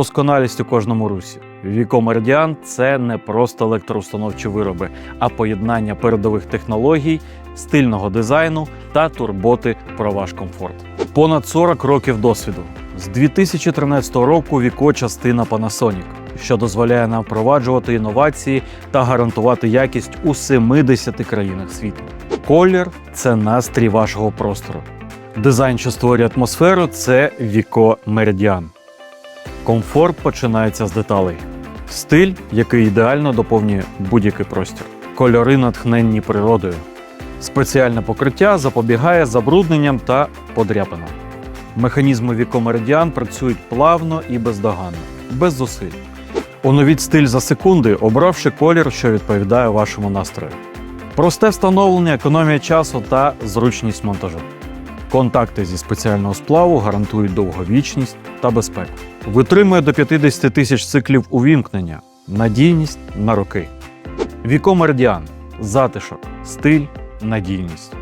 Досконалість у кожному русі. Віко Меридіан це не просто електроустановчі вироби, а поєднання передових технологій, стильного дизайну та турботи про ваш комфорт. Понад 40 років досвіду. З 2013 року Віко частина Panasonic, що дозволяє нам впроваджувати інновації та гарантувати якість у 70 країнах світу. Колір це настрій вашого простору. Дизайн, що створює атмосферу, це Віко Меридіан. Комфорт починається з деталей. Стиль, який ідеально доповнює будь-який простір. Кольори натхненні природою. Спеціальне покриття запобігає забрудненням та подряпинам. Механізми Віко Меридіан працюють плавно і бездоганно, без зусиль. Оновіть стиль за секунди, обравши колір, що відповідає вашому настрою. Просте встановлення, економія часу та зручність монтажу. Контакти зі спеціального сплаву гарантують довговічність та безпеку. Витримує до 50 тисяч циклів увімкнення, надійність на роки. Віко Мардіан затишок, стиль, надійність.